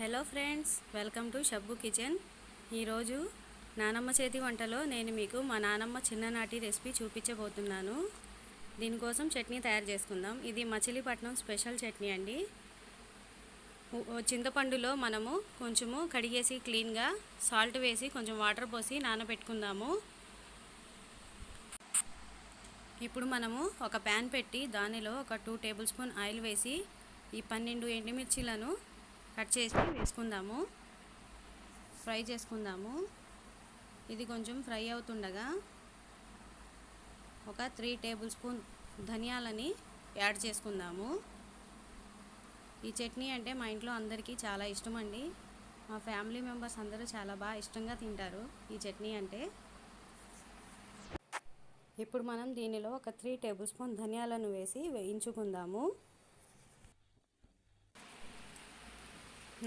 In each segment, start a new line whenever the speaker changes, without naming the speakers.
Hello friends welcome to Shabbu kitchen. ఈరోజు నానమ్మ చేతి వంటలో నేను మీకు మా నానమ్మ చిన్ననాటి రెసిపీ చూపించబోతున్నాను. దీనికోసం చట్నీ తయారు చేసుకుందాం. ఇది మచిలీపట్నం స్పెషల్ చట్నీ అండి. చింతపండులో మనము కొంచెము కడిగేసి క్లీన్గా సాల్ట్ వేసి కొంచెం వాటర్ పోసి నానబెట్టుకుందాము. ఇప్పుడు మనము ఒక ప్యాన్ పెట్టి దానిలో ఒక టూ టేబుల్ స్పూన్ ఆయిల్ వేసి ఈ పన్నెండు ఎండుమిర్చీలను కట్ చేసి వేసుకుందాము. ఫ్రై చేసుకుందాము. ఇది కొంచెం ఫ్రై అవుతుండగా ఒక త్రీ టేబుల్ స్పూన్ ధనియాలని యాడ్ చేసుకుందాము. ఈ చట్నీ అంటే మా ఇంట్లో అందరికీ చాలా ఇష్టం అండి. మా ఫ్యామిలీ మెంబర్స్ అందరూ చాలా బాగా ఇష్టంగా తింటారు ఈ చట్నీ అంటే. ఇప్పుడు మనం దీనిలో ఒక త్రీ టేబుల్ స్పూన్ ధనియాలను వేసి వేయించుకుందాము.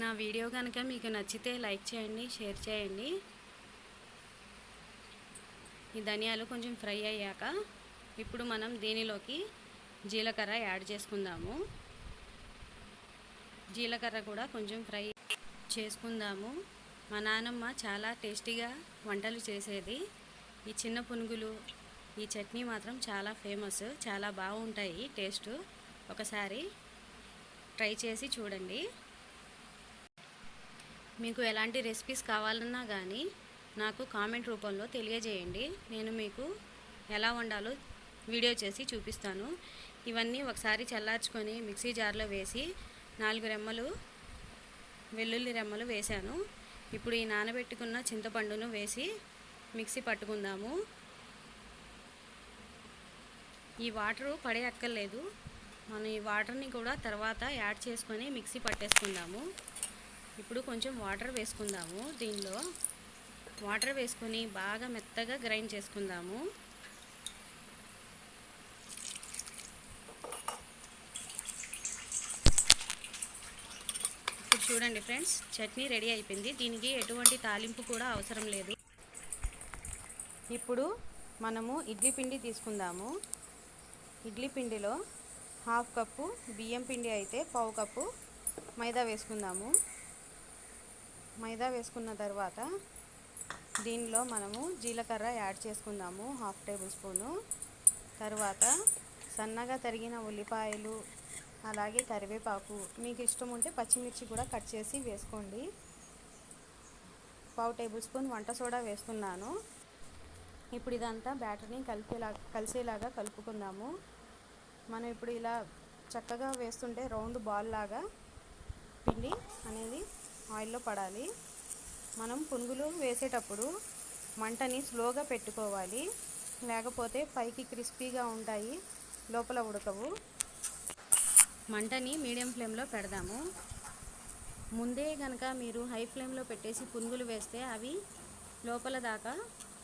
నా వీడియో కనుక మీకు నచ్చితే లైక్ చేయండి షేర్ చేయండి. ఈ ధనియాలు కొంచెం ఫ్రై అయ్యాక ఇప్పుడు మనం దీనిలోకి జీలకర్ర యాడ్ చేసుకుందాము. జీలకర్ర కూడా కొంచెం ఫ్రై చేసుకుందాము. మా నానమ్మ చాలా టేస్టీగా వంటలు చేసేది. ఈ చిన్న పునుగులు ఈ చట్నీ మాత్రం చాలా ఫేమస్ చాలా బాగుంటాయి టేస్ట్. ఒకసారి ట్రై చేసి చూడండి. మీకు ఎలాంటి రెసిపీస్ కావాలన్నా కానీ నాకు కామెంట్ రూపంలో తెలియజేయండి. నేను మీకు ఎలా వండాలో వీడియో చేసి చూపిస్తాను. ఇవన్నీ ఒకసారి చల్లార్చుకొని మిక్సీ జార్లో వేసి నాలుగు రెమ్మలు వెల్లుల్లి రెమ్మలు వేశాను. ఇప్పుడు ఈ నానబెట్టుకున్న చింతపండును వేసి మిక్సీ పట్టుకుందాము. ఈ వాటరు పడే అక్కర్లేదు మనం ఈ వాటర్ని కూడా తర్వాత యాడ్ చేసుకొని మిక్సీ పట్టేసుకుందాము. ఇప్పుడు కొంచెం వాటర్ వేసుకుందాము దీనిలో. వాటర్ వేసుకొని బాగా మెత్తగా గ్రైండ్ చేసుకుందాము. ఇప్పుడు చూడండి ఫ్రెండ్స్ చట్నీ రెడీ అయిపోయింది. దీనికి ఎటువంటి తాలింపు కూడా అవసరం లేదు. ఇప్పుడు మనము ఇడ్లీ పిండి తీసుకుందాము. ఇడ్లీ పిండిలో హాఫ్ కప్పు బియ్యం పిండి అయితే పావు కప్పు మైదా వేసుకుందాము. మైదా వేసుకున్న తర్వాత దీనిలో మనము జీలకర్ర యాడ్ చేసుకుందాము హాఫ్ టేబుల్ స్పూను. తర్వాత సన్నగా తరిగిన ఉల్లిపాయలు అలాగే కరివేపాకు మీకు ఇష్టం ఉంటే పచ్చిమిర్చి కూడా కట్ చేసి వేసుకోండి. పావు టేబుల్ స్పూన్ వంట సోడా వేసుకున్నాను ఇప్పుడు ఇదంతా బ్యాటర్ని కలిపేలా కలిసేలాగా కలుపుకుందాము. మనం ఇప్పుడు ఇలా చక్కగా వేస్తుంటే రౌండ్ బాల్ లాగా పిండి అనేది ఆయిల్లో పడాలి. మనం పునుగులు వేసేటప్పుడు మంటని స్లోగా పెట్టుకోవాలి. లేకపోతే పైకి క్రిస్పీగా ఉంటాయి. లోపల ఉడకవు. మంటని మీడియం ఫ్లేమ్లో పెడదాము. ముందే కనుక మీరు హై ఫ్లేమ్లో పెట్టేసి పునుగులు వేస్తే అవి లోపల దాకా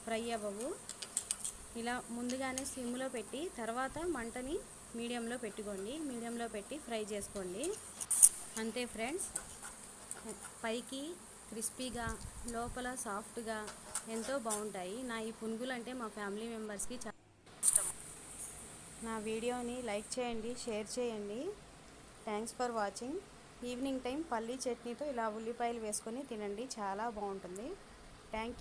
ఫ్రై అవ్వవు. ఇలా ముందుగానే సిమ్లో పెట్టి తర్వాత మంటని మీడియంలో పెట్టుకోండి. మీడియంలో పెట్టి ఫ్రై చేసుకోండి. అంతే ఫ్రెండ్స్. పైకి క్రిస్పీగా లోపల సాఫ్ట్గా ఎంతో బాగుంటాయి. నా ఈ పునుగులు అంటే మా ఫ్యామిలీ మెంబర్స్కి చాలా ఇష్టం. నా వీడియోని లైక్ చేయండి షేర్ చేయండి. Thanks for watching. Evening time పల్లీ చట్నీతో ఇలా ఉల్లిపాయలు వేసుకొని తినండి. చాలా బాగుంటుంది. Thank you.